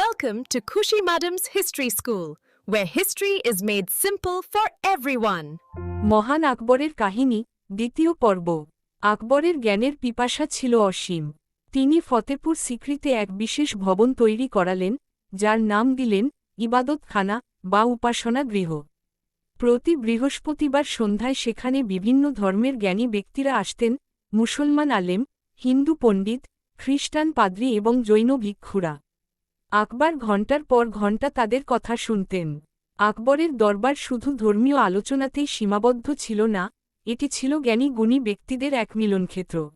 Welcome to Kushi Madam's History School, where history is made simple for everyone. মহান আকবরের কাহিনী দ্বিতীয় পর্ব। আকবরের জ্ঞানের পিপাসা ছিল অসীম। তিনি ফতেপুর সিক্রিতে এক বিশেষ ভবন তৈরি করালেন যার নাম দিলেন ইবাদতখানা বা উপাসনা গৃহ। প্রতি বৃহস্পতিবার সন্ধ্যায় সেখানে বিভিন্ন ধর্মের জ্ঞানী ব্যক্তিরা আসতেন মুসলমান আলেম হিন্দু পণ্ডিত খ্রিস্টান পাদ্রী এবং জৈন ভিক্ষুরা। আকবর ঘণ্টার পর ঘণ্টা তাদের কথা শুনতেন। আকবরের দরবার শুধু ধর্মীয় আলোচনাতেই সীমাবদ্ধ ছিল না, এটি ছিল জ্ঞানী গুণী ব্যক্তিদের এক মিলনক্ষেত্র।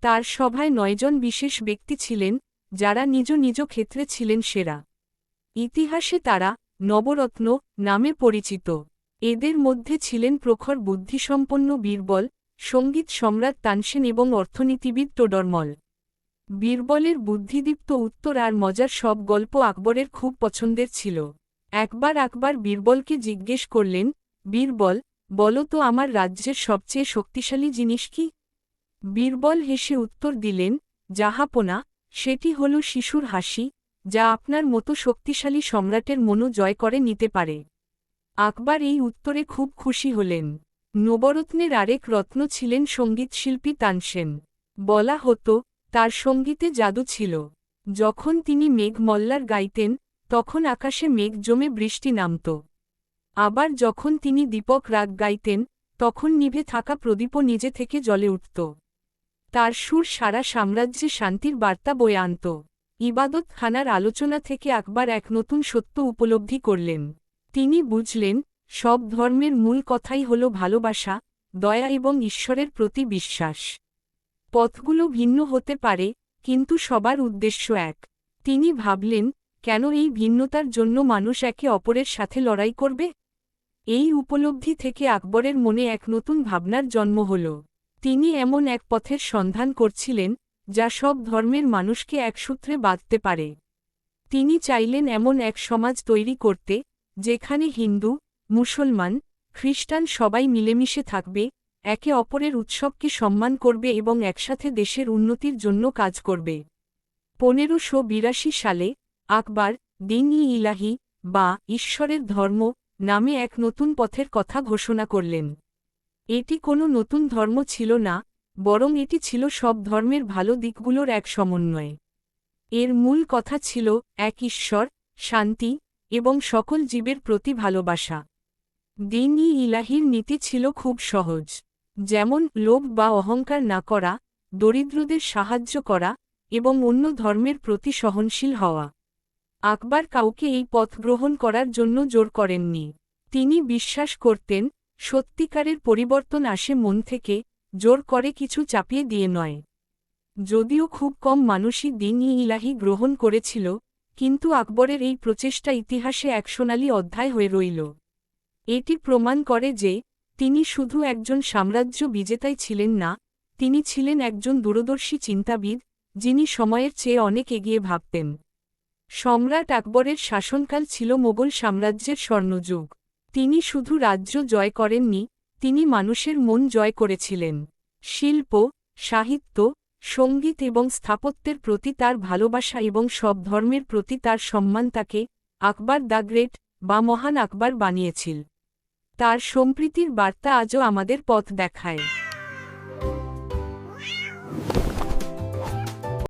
তার সভায় নয়জন বিশেষ ব্যক্তি ছিলেন, যারা নিজ নিজ ক্ষেত্রে ছিলেন সেরা। ইতিহাসে তারা নবরত্ন নামে পরিচিত। এদের মধ্যে ছিলেন প্রখর বুদ্ধিসম্পন্ন বীরবল, সংগীত সম্রাট তানসেন এবং অর্থনীতিবিদ টোডরমল। বীরবলের বুদ্ধিদীপ্ত উত্তর আর মজার সব গল্প আকবরের খুব পছন্দের ছিল। একবার আকবর বীরবলকে জিজ্ঞেস করলেন, বীরবল, বলো তো আমার রাজ্যের সবচেয়ে শক্তিশালী জিনিস কি? বীরবল হেসে উত্তর দিলেন, জাহাপনা, সেটি হল শিশুর হাসি, যা আপনার মতো শক্তিশালী সম্রাটের মনো জয় করে নিতে পারে। আকবর এই উত্তরে খুব খুশি হলেন। নবরত্নের আরেক রত্ন ছিলেন সঙ্গীতশিল্পী তানসেন। বলা হতো তার সঙ্গীতে জাদু ছিল। যখন তিনি মেঘ মল্লার গাইতেন, তখন আকাশে মেঘ জমে বৃষ্টি নামত। আবার যখন তিনি দীপক রাগ গাইতেন, তখন নিভে থাকা প্রদীপও নিজে থেকে জ্বলে উঠত। তার সুর সারা সাম্রাজ্যে শান্তির বার্তা বয়ে আনত। ইবাদত খানার আলোচনা থেকে আকবর এক নতুন সত্য উপলব্ধি করলেন। তিনি বুঝলেন, সব ধর্মের মূল কথাই হল ভালোবাসা, দয়া এবং ঈশ্বরের প্রতি বিশ্বাস। পথগুলো ভিন্ন হতে পারে, কিন্তু সবার উদ্দেশ্য এক। তিনি ভাবলেন, কেন এই ভিন্নতার জন্য মানুষ একে অপরের সাথে লড়াই করবে? এই উপলব্ধি থেকে আকবরের মনে এক নতুন ভাবনার জন্ম হল। তিনি এমন এক পথের সন্ধান করছিলেন, যা সব ধর্মের মানুষকে এক সূত্রে বাঁধতে পারে। তিনি চাইলেন এমন এক সমাজ তৈরি করতে, যেখানে হিন্দু, মুসলমান, খ্রিস্টান সবাই মিলেমিশে থাকবে একে অপরের উৎসবকে সম্মান করবে এবং একসাথে দেশের উন্নতির জন্য কাজ করবে। পনেরোশো বিরাশি সালে আকবর দিন ই ইলাহি বা ঈশ্বরের ধর্ম নামে এক নতুন পথের কথা ঘোষণা করলেন। এটি কোনো নতুন ধর্ম ছিল না, বরং এটি ছিল সব ধর্মের ভালো দিকগুলোর এক সমন্বয়। এর মূল কথা ছিল এক ঈশ্বর, শান্তি এবং সকল জীবের প্রতি ভালোবাসা। দিন ই ইলাহির নীতি ছিল খুব সহজ। যেমন লোভ বা অহংকার না করা, দরিদ্রদের সাহায্য করা এবং অন্য ধর্মের প্রতি সহনশীল হওয়া। আকবর কাউকে এই পথ গ্রহণ করার জন্য জোর করেননি। তিনি বিশ্বাস করতেন, সত্যিকারের পরিবর্তন আসে মন থেকে, জোর করে কিছু চাপিয়ে দিয়ে নয়। যদিও খুব কম মানুষই দিন ইলাহি গ্রহণ করেছিল, কিন্তু আকবরের এই প্রচেষ্টা ইতিহাসে এক সোনালী অধ্যায় হয়ে রইল। এটি প্রমাণ করে যে তিনি শুধু একজন সাম্রাজ্য বিজেতাই ছিলেন না, তিনি ছিলেন একজন দূরদর্শী চিন্তাবিদ, যিনি সময়ের চেয়ে অনেক এগিয়ে ভাবতেন। সম্রাট আকবরের শাসনকাল ছিল মোগল সাম্রাজ্যের স্বর্ণযুগ। তিনি শুধু রাজ্য জয় করেননি, তিনি মানুষের মন জয় করেছিলেন। শিল্প, সাহিত্য, সংগীত এবং স্থাপত্যের প্রতি তার ভালোবাসা এবং সব ধর্মের প্রতি তার সম্মান তাকে আকবর দ্য গ্রেট বা মহান আকবর বানিয়েছিল। তার সম্প্রীতির বার্তা আজও আমাদের পথ দেখায়।